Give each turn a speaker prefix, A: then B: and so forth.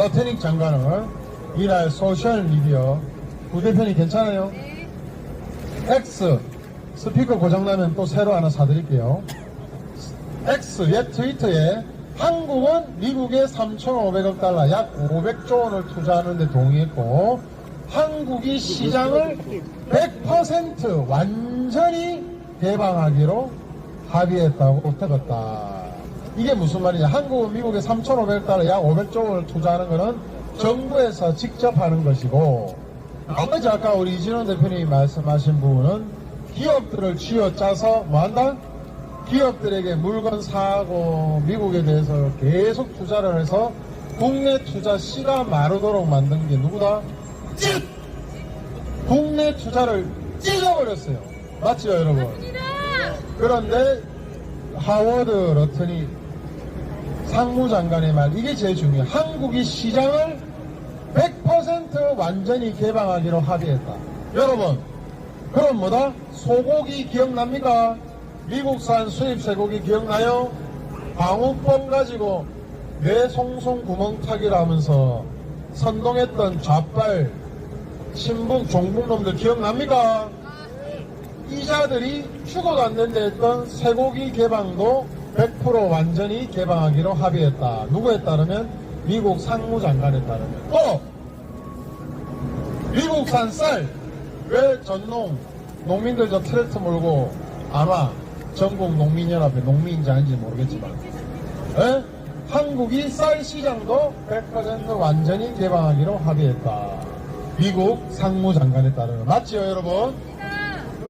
A: 러테닉 장관을 이날 소셜 미디어 부대편이 괜찮아요? X 스피커 고장나면 또 새로 하나 사드릴게요. X 옛 트위터에 한국은 미국에 3,500억 달러 약 500조 원을 투자하는 데 동의했고 한국이 시장을 100% 완전히 개방하기로 합의했다고 적었다. 이게 무슨 말이냐? 한국은 미국에 3,500달러 약 500조 원을 투자하는 것은 정부에서 직접 하는 것이고 나머지 아까 우리 이진원 대표님이 말씀하신 부분은 기업들을 쥐어 짜서 뭐 한다? 기업들에게 물건 사고 미국에 대해서 계속 투자를 해서 국내 투자 씨가 마르도록 만든 게 누구다? 찌! 국내 투자를 찢어버렸어요. 맞죠, 여러분? 그런데 하워드 러튼이 상무장관의 말 이게 제일 중요해요. 한국이 시장을 100% 완전히 개방하기로 합의했다. 여러분, 그럼 뭐다? 소고기 기억납니까? 미국산 수입 쇠고기 기억나요? 방우법 가지고 뇌 송송 구멍 타기를 하면서 선동했던 좌빨 신북 종북놈들 기억납니까? 이자들이 된다 했던 쇠고기 개방도 100% 완전히 개방하기로 합의했다. 누구에 따르면 미국 상무장관에 따르면 또 미국산 쌀 왜 전농 농민들 저 트랙터 몰고 안 와? 전국 농민연합회 농민인지 아닌지 모르겠지만 에? 한국이 쌀 시장도 100% 완전히 개방하기로 합의했다. 미국 상무장관에 따르면 맞지요 여러분?